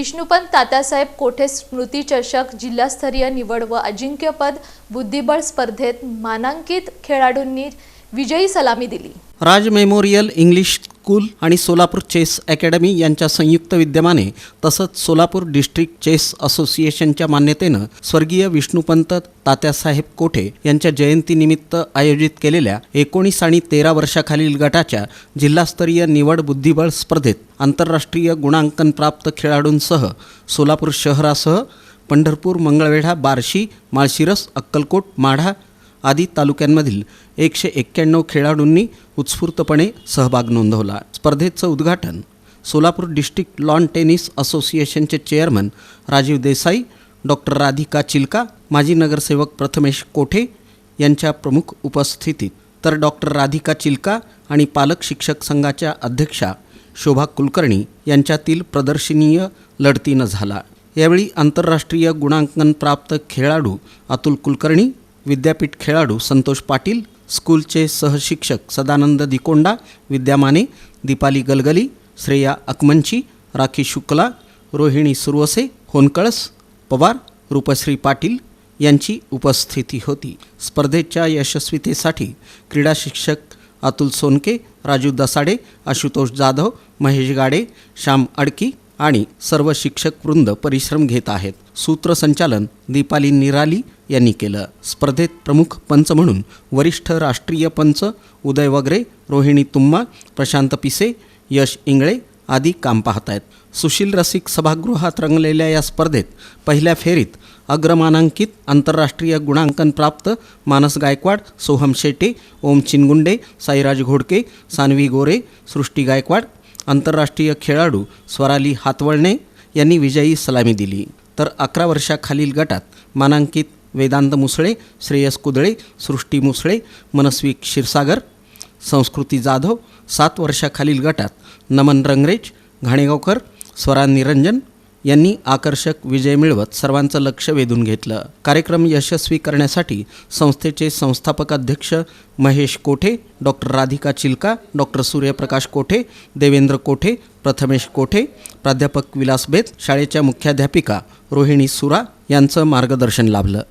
विष्णुपंत तात्यासाहेब कोठे स्मृती चषक जिल्हास्तरीय निवड व अजिंक्यपद बुद्धिबळ स्पर्धेत मानांकित खेळाडूंनी विजयी सलामी दिली. राज मेमोरियल इंग्लिश स्कूल आणि सोलापूर चेस अकॅडमी यांच्या संयुक्त विद्यमाने तसंच सोलापूर डिस्ट्रिक्ट चेस असोसिएशनच्या मान्यतेनं स्वर्गीय विष्णुपंत तात्यासाहेब कोठे यांच्या जयंतीनिमित्त आयोजित केलेल्या एकोणीस आणि तेरा वर्षाखालील गटाच्या जिल्हास्तरीय निवड बुद्धिबळ स्पर्धेत आंतरराष्ट्रीय गुणांकन प्राप्त खेळाडूंसह सोलापूर शहरासह पंढरपूर मंगळवेढा बार्शी माळशिरस अक्कलकोट माढा आदी तालुक्यांमधील एकशे एक्क्याण्णव खेळाडूंनी उत्स्फूर्तपणे सहभाग नोंदवला. स्पर्धेचं उद्घाटन सोलापूर डिस्ट्रिक्ट लॉन टेनिस असोसिएशनचे चेअरमन राजीव देसाई डॉक्टर राधिका चिलका माजी नगरसेवक प्रथमेश कोठे यांच्या प्रमुख उपस्थितीत तर डॉक्टर राधिका चिलका आणि पालक शिक्षक संघाच्या अध्यक्षा शोभा कुलकर्णी यांच्यातील प्रदर्शनीय लढतीनं झाला. यावेळी आंतरराष्ट्रीय गुणांकन प्राप्त खेळाडू अतुल कुलकर्णी विद्यापीठ खेळाडू संतोष पाटील स्कूलचे सहशिक्षक सदानंद दिकोंडा विद्यामाने दीपाली गलगली श्रेया अकमंची राखी शुक्ला रोहिणी सुरवसे होनकळस पवार रूपश्री पाटील यांची उपस्थिती होती. स्पर्धेच्या यशस्वीतेसाठी क्रीडा शिक्षक अतुल सोनके राजू दसाडे आशुतोष जाधव महेश गाडे श्याम अडकी आणि सर्व शिक्षक वृंद परिश्रम घेत आहेत. सूत्रसंचालन दीपाली निराली यांनी केलं. स्पर्धेत प्रमुख पंच म्हणून वरिष्ठ राष्ट्रीय पंच उदय वगरे रोहिणी तुम्मा प्रशांत पिसे यश इंगळे आदी काम पाहत आहेत. सुशील रसिक सभागृहात रंगलेल्या या स्पर्धेत पहिल्या फेरीत अग्रमानांकित आंतरराष्ट्रीय गुणांकन प्राप्त मानस गायकवाड सोहम शेटे ओम चिनगुंडे साईराज घोडके सानवी गोरे सृष्टी गायकवाड आंतरराष्ट्रीय खेळाडू स्वराली हातवळणे यांनी विजयी सलामी दिली. तर अकरा वर्षाखालील गटात मानांकित वेदांत मुसळे श्रेयस कुदळे सृष्टी मुसळे मनस्वी क्षीरसागर संस्कृती जाधव सात वर्षाखालील गटात नमन रंगरेज घाणेगावकर स्वरा निरंजन यांनी आकर्षक विजय मिळवत सर्वांचं लक्ष वेधून घेतलं. कार्यक्रम यशस्वी करण्यासाठी संस्थेचे संस्थापक अध्यक्ष महेश कोठे डॉक्टर राधिका चिलका डॉक्टर सूर्यप्रकाश कोठे देवेंद्र कोठे प्रथमेश कोठे प्राध्यापक विलास बेत शाळेच्या मुख्याध्यापिका रोहिणी सुरा यांचं मार्गदर्शन लाभलं.